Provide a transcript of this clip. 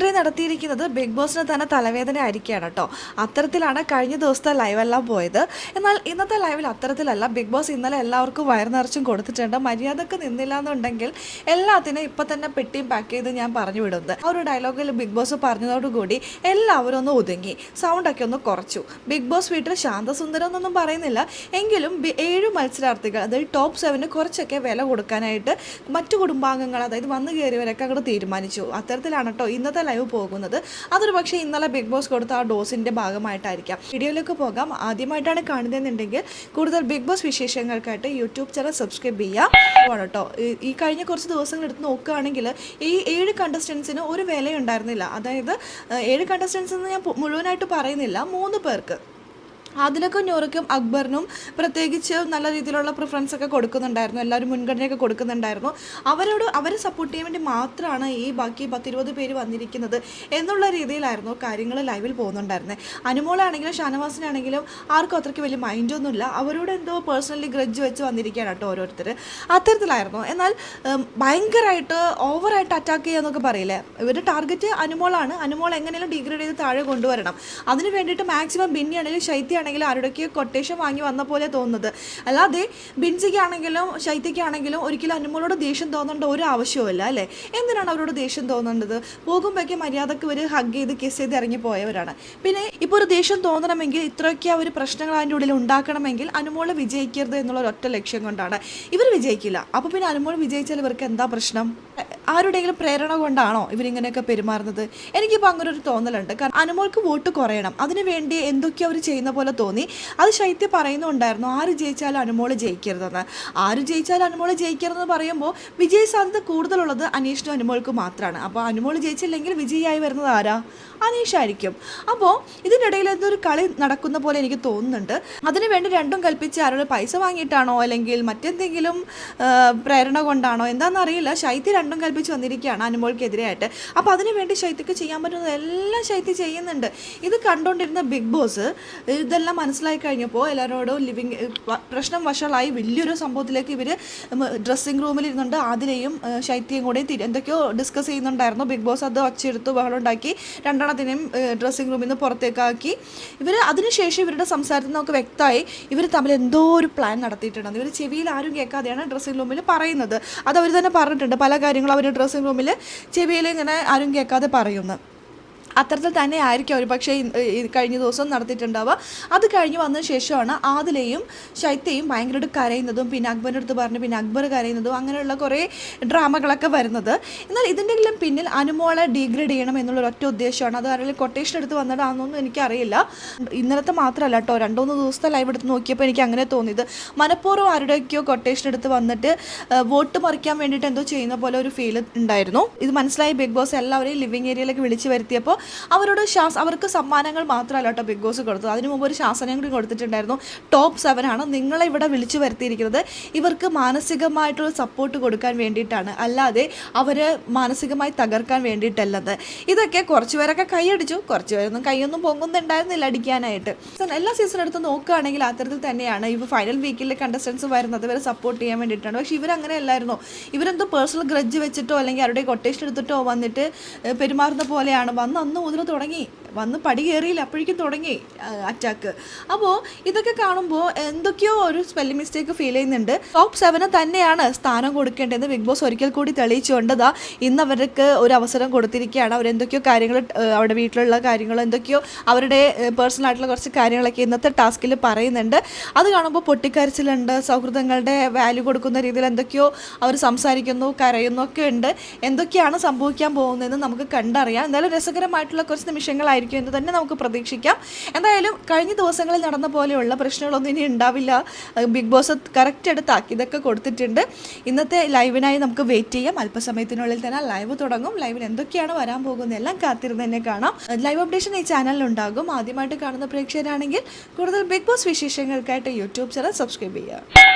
Henry നടത്തിയിരിക്കുന്നത് big ബോസിന് തന്നെ തലവേദന ആയിരിക്കുകയാണ് കേട്ടോ. അത്തരത്തിലാണ് കഴിഞ്ഞ ദിവസത്തെ ലൈവെല്ലാം പോയത്. എന്നാൽ ഇന്നത്തെ ലൈവിൽ അത്തരത്തിലല്ല ബിഗ് ബോസ് ഇന്നലെ എല്ലാവർക്കും വയറുനിറച്ചും കൊടുത്തിട്ടുണ്ട്. മര്യാദയ്ക്ക് നിന്നില്ല എന്നുണ്ടെങ്കിൽ എല്ലാത്തിനും ഇപ്പം തന്നെ പെട്ടിയും പാക്ക് ചെയ്ത് ഞാൻ പറഞ്ഞു വിടുന്നത്. ആ ഒരു ഡയലോഗിൽ ബിഗ് ബോസ് പറഞ്ഞതോടുകൂടി എല്ലാവരും ഒന്ന് ഒതുങ്ങി. സൗണ്ടൊക്കെ ഒന്ന് കുറച്ചു. ബിഗ് ബോസ് വീട്ടിൽ ശാന്തസുന്ദരം എന്നൊന്നും പറയുന്നില്ല. എങ്കിലും ഏഴ് മത്സരാർത്ഥികൾ അതായത് ടോപ്പ് സെവന് കുറച്ചൊക്കെ വില കൊടുക്കാനായിട്ട് മറ്റു കുടുംബാംഗങ്ങൾ അതായത് വന്നു കയറിയവരൊക്കെ അങ്ങോട്ട് തീരുമാനിച്ചു. അത്തരത്തിലാണ് കേട്ടോ ഇന്നത്തെ ലൈവ് പോകുന്നത്. അതൊരു പക്ഷേ ഇന്നലെ ബിഗ് ബോസ് കൊടുത്ത ആ ഡോസിന്റെ ഭാഗമായിട്ടായിരിക്കാം. വീഡിയോയിലേക്ക് പോകാം. ആദ്യമായിട്ടാണ് കാണുന്നതെന്നുണ്ടെങ്കിൽ കൂടുതൽ ബിഗ് ബോസ് വിശേഷങ്ങൾക്കായിട്ട് യൂട്യൂബ് ചാനൽ സബ്സ്ക്രൈബ് ചെയ്യാം. കേട്ടോ. ഈ കഴിഞ്ഞ കുറച്ച് ദിവസങ്ങൾ എടുത്ത് നോക്കുകയാണെങ്കിൽ ഈ ഏഴ് കണ്ടസ്റ്റൻസിന് ഒരു വിലയുണ്ടായിരുന്നില്ല. അതായത് ഏഴ് കണ്ടസ്റ്റൻസ് എന്ന് ഞാൻ മുഴുവനായിട്ട് പറയുന്നില്ല. മൂന്ന് പേർക്ക്. അതിലൊക്കെ നൂറയ്ക്കും അക്ബറിനും പ്രത്യേകിച്ച് നല്ല രീതിയിലുള്ള പ്രിഫറൻസ് ഒക്കെ കൊടുക്കുന്നുണ്ടായിരുന്നു. എല്ലാവരും മുൻഗണനയൊക്കെ കൊടുക്കുന്നുണ്ടായിരുന്നു. അവരോട് അവരെ സപ്പോർട്ട് ചെയ്യാൻ വേണ്ടി മാത്രമാണ് ഈ ബാക്കി പത്തിരുപത് പേര് വന്നിരിക്കുന്നത് എന്നുള്ള രീതിയിലായിരുന്നു കാര്യങ്ങൾ ലൈവിൽ പോകുന്നുണ്ടായിരുന്നത് അനുമോളാണെങ്കിലും ഷാനവാസിനാണെങ്കിലും ആർക്കും അത്രയ്ക്ക് വലിയ മൈൻഡൊന്നുമില്ല അവരോട് എന്തോ പേഴ്സണലി ഗ്രഡ്ജ് വെച്ച് വന്നിരിക്കുകയാണ് കേട്ടോ ഓരോരുത്തർ അത്തരത്തിലായിരുന്നു. എന്നാൽ ഭയങ്കരമായിട്ട് ഓവറായിട്ട് അറ്റാക്ക് ചെയ്യാന്നൊക്കെ പറയില്ലേ? ഇവരുടെ ടാർഗറ്റ് അനുമോളാണ്. അനുമോൾ എങ്ങനെയും ഡിഗ്രേഡ് ചെയ്ത് താഴെ കൊണ്ടുവരണം. അതിന് വേണ്ടിയിട്ട് മാക്സിമം ബിന്നിയാണെങ്കിലും ശൈത്യാണെങ്കിലും ആരുടെയൊക്കെ കൊട്ടേഷൻ വാങ്ങി വന്ന പോലെ തോന്നുന്നത്. അല്ലാതെ ബിൻസിക്കാണെങ്കിലും ശൈത്യക്കാണെങ്കിലും ഒരിക്കലും അനുമോളോട് ദേഷ്യം തോന്നേണ്ട ഒരു ആവശ്യമില്ല അല്ലേ? എന്തിനാണ് അവരോട് ദേഷ്യം തോന്നേണ്ടത്? പോകുമ്പോഴേക്ക് മര്യാദയ്ക്ക് ഇവർ ഹഗ് ചെയ്ത് കിസ് ചെയ്ത് ഇറങ്ങി പോയവരാണ് പിന്നെ ഇപ്പോൾ ഒരു ദേഷ്യം തോന്നണമെങ്കിൽ ഇത്രയൊക്കെ ഒരു പ്രശ്നങ്ങൾ അതിന്റെ ഉള്ളിൽ ഉണ്ടാക്കണമെങ്കിൽ അനുമോൾ വിജയിക്കരുത് എന്നുള്ള ഒരൊറ്റ ലക്ഷ്യം കൊണ്ടാണ്. ഇവർ വിജയിക്കില്ല. അപ്പോൾ പിന്നെ അനുമോൾ വിജയിച്ചാൽ ഇവർക്ക് എന്താ പ്രശ്നം? ആരുടെയെങ്കിലും പ്രേരണ കൊണ്ടാണോ ഇവരിങ്ങനെയൊക്കെ പെരുമാറുന്നത്? എനിക്കിപ്പോൾ അങ്ങനെ ഒരു തോന്നലുണ്ട്. കാരണം അനുമോൾക്ക് വോട്ട് കുറയണം. അതിനുവേണ്ടി എന്തൊക്കെയോ അവർ ചെയ്യുന്ന പോലെ തോന്നി. അത് ശൈത്യ പറയുന്നുണ്ടായിരുന്നു ആര് ജയിച്ചാലും അനുമോൾ ജയിക്കരുതെന്ന്. ആര് ജയിച്ചാലും അനുമോൾ ജയിക്കരുതെന്ന് പറയുമ്പോൾ വിജയ സാധ്യത കൂടുതലുള്ളത് അനീഷിനും അനുമോൾക്ക് മാത്രമാണ് അപ്പോൾ അനുമോൾ ജയിച്ചില്ലെങ്കിൽ വിജയിയായി വരുന്നത് ആരാ? അനീഷായിരിക്കും അപ്പോൾ ഇതിനിടയിൽ എന്തൊരു കളി നടക്കുന്ന പോലെ എനിക്ക് തോന്നുന്നുണ്ട്. അതിനുവേണ്ടി രണ്ടും കൽപ്പിച്ച് ആരോട് പൈസ വാങ്ങിയിട്ടാണോ അല്ലെങ്കിൽ മറ്റെന്തെങ്കിലും പ്രേരണ കൊണ്ടാണോ എന്താണെന്നറിയില്ല ശൈത്യ രണ്ടും കൽപ്പിച്ച് വന്നിരിക്കുകയാണ് അനുമോൾക്കെതിരെയായിട്ട് അപ്പോൾ അതിനു വേണ്ടി ശൈത്യക്ക് ചെയ്യാൻ പറ്റുന്നത് എല്ലാം ശൈത്യ ചെയ്യുന്നുണ്ട്. ഇത് കണ്ടുകൊണ്ടിരുന്ന ബിഗ് ബോസ് ഇതെല്ലാം മനസ്സിലായി കഴിഞ്ഞപ്പോൾ എല്ലാവരോടും ലിവിങ് പ്രശ്നം വഷളായി വലിയൊരു സംഭവത്തിലേക്ക് ഇവർ ഡ്രസ്സിംഗ് റൂമിൽ ഇരുന്നുണ്ട് ശൈത്യയും കൂടെ എന്തൊക്കെയോ ഡിസ്കസ് ചെയ്യുന്നുണ്ടായിരുന്നു. ബിഗ് ബോസ് അത് ഒച്ചയെടുത്ത് ബഹളം ഉണ്ടാക്കി രണ്ടെണ്ണത്തിനെയും ഡ്രസ്സിംഗ് റൂമിൽ നിന്ന് പുറത്തേക്കാക്കി. ഇവർ അതിനുശേഷം ഇവരുടെ സംസാരത്തിൽ നിന്നൊക്കെ വ്യക്തമായി ഇവർ തമ്മിൽ എന്തോ ഒരു പ്ലാൻ നടത്തിയിട്ടുണ്ടെന്ന് ഇവർ ചെവിയിൽ ആരും കേൾക്കാതെയാണ് ഡ്രസ്സിംഗ് റൂമിൽ പറയുന്നത്. അത് അവർ തന്നെ പറഞ്ഞിട്ടുണ്ട്. പല കാര്യങ്ങളും അവർ ഡ്രസ്സിംഗ് റൂമിൽ ചെവിയിൽ ഇങ്ങനെ ആരും കേൾക്കാതെ പറയുന്നു. അത്തരത്തിൽ തന്നെ ആയിരിക്കും ഒരു പക്ഷേ കഴിഞ്ഞ ദിവസം നടത്തിയിട്ടുണ്ടാവുക. അത് കഴിഞ്ഞ് വന്ന ശേഷമാണ് ആദിലയും ശൈത്യയും ഭയങ്കരമായിട്ട് കരയുന്നതും പിന്നെ അക്ബറിന്റെ അടുത്ത് പറഞ്ഞു പിന്നെ അക്ബർ കരയുന്നതും അങ്ങനെയുള്ള കുറേ ഡ്രാമകളൊക്കെ വരുന്നത്. എന്നാൽ ഇതിന്റെങ്കിലും പിന്നിൽ അനുമോളെ ഡീഗ്രേഡ് ചെയ്യണം എന്നുള്ള ഒറ്റ ഉദ്ദേശമാണ്. അത് ആരെങ്കിലും കൊട്ടേഷൻ എടുത്ത് വന്നതാണെന്നൊന്നും എനിക്കറിയില്ല. ഇന്നലത്തെ മാത്രമല്ല കേട്ടോ രണ്ടോ മൂന്ന് ദിവസത്തെ ലൈവ് എടുത്ത് നോക്കിയപ്പോൾ എനിക്ക് അങ്ങനെ തോന്നിയത്. മനഃപൂർവം ആരുടെയൊക്കെയോ കൊട്ടേഷൻ എടുത്ത് വന്നിട്ട് വോട്ട് മറിക്കാൻ വേണ്ടിയിട്ട് എന്തോ ചെയ്യുന്ന പോലെ ഒരു ഫീൽ ഉണ്ടായിരുന്നു. ഇത് മനസ്സിലായി ബിഗ് ബോസ് എല്ലാവരെയും ലിവിങ് ഏരിയയിലേക്ക് വിളിച്ചു വരുത്തിയപ്പോൾ അവരോട് ശാസ് അവർക്ക് സമ്മാനങ്ങൾ മാത്രമല്ല കേട്ടോ ബിഗ് ബോസ് കൊടുത്തത്. അതിനു മുമ്പ് ഒരു ശാസനം കൂടി കൊടുത്തിട്ടുണ്ടായിരുന്നു. ടോപ്പ് സെവൻ ആണ്. നിങ്ങളെ ഇവിടെ വിളിച്ചു വരുത്തിയിരിക്കുന്നത്. ഇവർക്ക് മാനസികമായിട്ടുള്ള സപ്പോർട്ട് കൊടുക്കാൻ വേണ്ടിയിട്ടാണ്. അല്ലാതെ അവരെ മാനസികമായി തകർക്കാൻ വേണ്ടിയിട്ടല്ലത്. ഇതൊക്കെ കുറച്ച് പേരൊക്കെ കൈയടിച്ചു കുറച്ച് പേരൊന്നും കൈയൊന്നും പൊങ്ങുന്നുണ്ടായിരുന്നില്ല അടിക്കാനായിട്ട്. എല്ലാ സീസൺ എടുത്ത് നോക്കുകയാണെങ്കിൽ അത്തരത്തിൽ തന്നെയാണ്. ഇവ ഫൈനൽ വീക്കിലെ കണ്ടസ്റ്റൻസ് വരുന്നത് ഇവരെ സപ്പോർട്ട് ചെയ്യാൻ വേണ്ടിയിട്ടാണ്. പക്ഷേ ഇവരങ്ങനെ അല്ലായിരുന്നു. ഇവരെന്തോ പേഴ്സണൽ ഗ്രജ് വെച്ചിട്ടോ അല്ലെങ്കിൽ അവരുടെ കൊട്ടേഷൻ എടുത്തിട്ടോ വന്നിട്ട് പെരുമാറുന്ന പോലെയാണ്. വന്ന് അന്ന് മുതൽ തുടങ്ങി. വന്ന് പടി കയറിയില്ല അപ്പോഴേക്കും തുടങ്ങി അറ്റാക്ക് അപ്പോൾ ഇതൊക്കെ കാണുമ്പോൾ എന്തൊക്കെയോ ഒരു സ്പെല്ലിംഗ് മിസ്റ്റേക്ക് ഫീൽ ചെയ്യുന്നുണ്ട്. ടോപ്പ് സെവന് തന്നെയാണ് സ്ഥാനം കൊടുക്കേണ്ടതെന്ന് ബിഗ് ബോസ് ഒരിക്കൽ കൂടി തെളിയിച്ചുകൊണ്ടതാ ഇന്ന് അവർക്ക് ഒരു അവസരം കൊടുത്തിരിക്കുകയാണ്. അവരെന്തൊക്കെയോ കാര്യങ്ങൾ ഏഹ്, അവിടെ വീട്ടിലുള്ള കാര്യങ്ങൾ എന്തൊക്കെയോ അവരുടെ പേഴ്സണൽ ആയിട്ടുള്ള കുറച്ച് കാര്യങ്ങളൊക്കെ ഇന്നത്തെ ടാസ്കിൽ പറയുന്നുണ്ട്. അത് കാണുമ്പോൾ പൊട്ടിക്കരച്ചിലുണ്ട് സൗഹൃദങ്ങളുടെ വാല്യൂ കൊടുക്കുന്ന രീതിയിൽ എന്തൊക്കെയോ അവർ സംസാരിക്കുന്നു കരയുന്നു ഒക്കെ ഉണ്ട്. എന്തൊക്കെയാണ് സംഭവിക്കാൻ പോകുന്നതെന്ന് നമുക്ക് കണ്ടറിയാം. എന്തായാലും രസകരമായിട്ടുള്ള കുറച്ച് നിമിഷങ്ങളായിരിക്കും എന്ന് തന്നെ നമുക്ക് പ്രതീക്ഷിക്കാം. എന്തായാലും കഴിഞ്ഞ ദിവസങ്ങളിൽ നടന്ന പോലെയുള്ള പ്രശ്നങ്ങളൊന്നും ഇനി ഉണ്ടാവില്ല. ബിഗ് ബോസ് കറക്റ്റ് എടുത്താക്കി ഇതൊക്കെ കൊടുത്തിട്ടുണ്ട്. ഇന്നത്തെ ലൈവിനായി നമുക്ക് വെയിറ്റ് ചെയ്യാം. അല്പസമയത്തിനുള്ളിൽ തന്നെ ലൈവ് തുടങ്ങും. ലൈവിൽ എന്തൊക്കെയാണ് വരാൻ പോകുന്നത് എല്ലാം കാത്തിരുന്ന് തന്നെ കാണാം. ലൈവ് അപ്ഡേഷൻ ഈ ചാനലിൽ ഉണ്ടാകും. ആദ്യമായിട്ട് കാണുന്ന പ്രേക്ഷകരാണെങ്കിൽ കൂടുതൽ ബിഗ് ബോസ് വിശേഷങ്ങൾക്കായിട്ട് യൂട്യൂബ് ചാനൽ സബ്സ്ക്രൈബ് ചെയ്യുക.